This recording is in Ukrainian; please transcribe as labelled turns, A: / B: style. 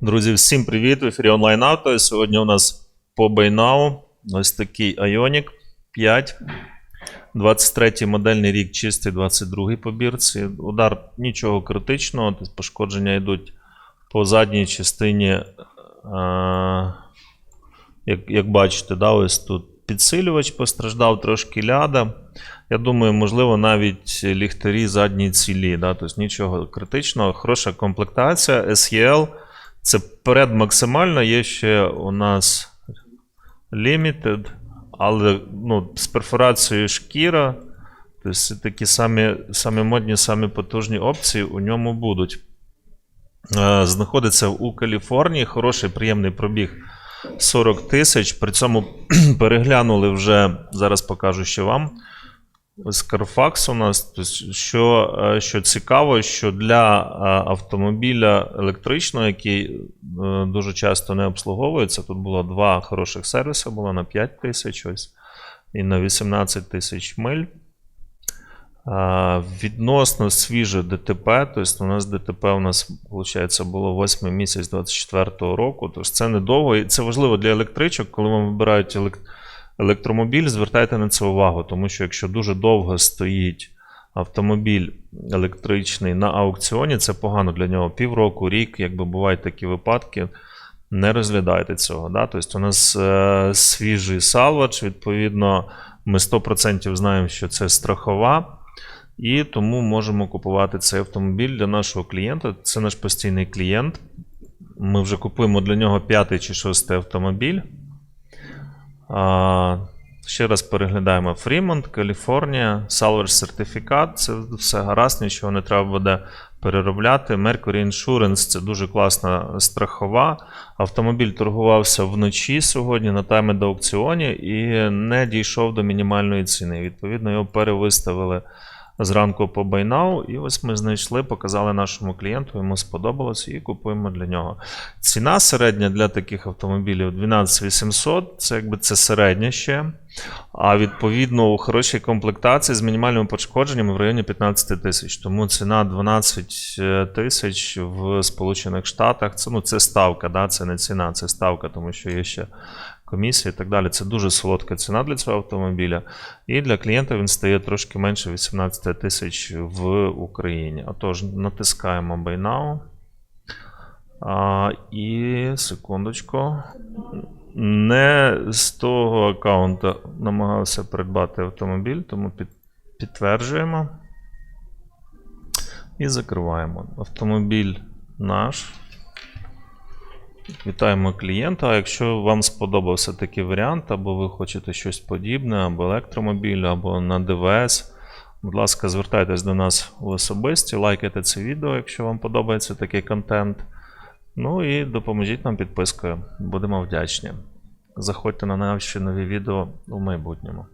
A: Друзі, всім привіт! В ефірі онлайн авто. Сьогодні у нас по Байнау ось такий Ioniq 5. 23 модельний рік, чистий 22 по бірці. Удар нічого критичного, тобто пошкодження йдуть по задній частині. е, Як, як бачите, да, ось тут підсилювач постраждав, трошки ляда. Я думаю, можливо, навіть ліхтарі задні цілі. Да, тобто нічого критичного. Хороша комплектація. SEL. Це перед максимально, є ще у нас Limited, але ну, з перфорацією шкіра. Тобто такі самі, самі модні, самі потужні опції у ньому будуть. Е, Знаходиться у Каліфорнії. Хороший, приємний пробіг 40 тисяч. При цьому переглянули вже, зараз покажу ще вам. Ось Carfax у нас, що, е, що цікаво, що для е, автомобіля електричного, який е, дуже часто не обслуговується, тут було два хороших сервіси, було на 5 тисяч ось і на 18 тисяч миль. Відносно свіже ДТП, тобто у нас ДТП у нас, виходить, було 8 місяць 24-го року, тобто це недовго. І це важливо для електричок, коли вам вибирають елек- електромобіль, звертайте на це увагу, тому що якщо дуже довго стоїть автомобіль електричний на аукціоні, це погано для нього. Півроку, рік, якби бувають такі випадки. Не розглядайте цього. Да? Тобто у нас е, свіжий салвач, відповідно, ми 100% знаємо, що це страхова. І тому можемо купувати цей автомобіль для нашого клієнта. Це наш постійний клієнт. Ми вже купуємо для нього п'ятий чи шостий автомобіль. Ще раз переглядаємо Фрімонт, Каліфорнія, Salvage сертифікат. Це все гаразд, нічого не треба буде переробляти. Mercury Insurance це дуже класна страхова. Автомобіль торгувався вночі сьогодні на таймед аукціоні і не дійшов до мінімальної ціни. Відповідно, його перевиставили зранку по Байнау, і ось ми знайшли, показали нашому клієнту, йому сподобалося і купуємо для нього. Ціна середня для таких автомобілів 12800, це якби це середня ще. А відповідно у хорошій комплектації з мінімальними пошкодженнями в районі 15 тисяч. Тому ціна 12 тисяч в Сполучених Штатах. Це, ну, це ставка, да? це не ціна, це ставка, тому що є ще комісія і так далі. Це дуже солодка ціна для цього автомобіля. І для клієнта він стає трошки менше 18 тисяч в Україні. Отож, натискаємо Buy Now. А, і секундочку. Не з того аккаунта намагався придбати автомобіль, тому під, підтверджуємо. І закриваємо. Автомобіль наш. Вітаємо клієнта. А якщо вам сподобався такий варіант, або ви хочете щось подібне, або електромобіль, або на ДВС, будь ласка, звертайтесь до нас у особисті, лайкайте це відео, якщо вам подобається такий контент. Ну і допоможіть нам підпискою. Будемо вдячні. Заходьте на наші нові відео у майбутньому.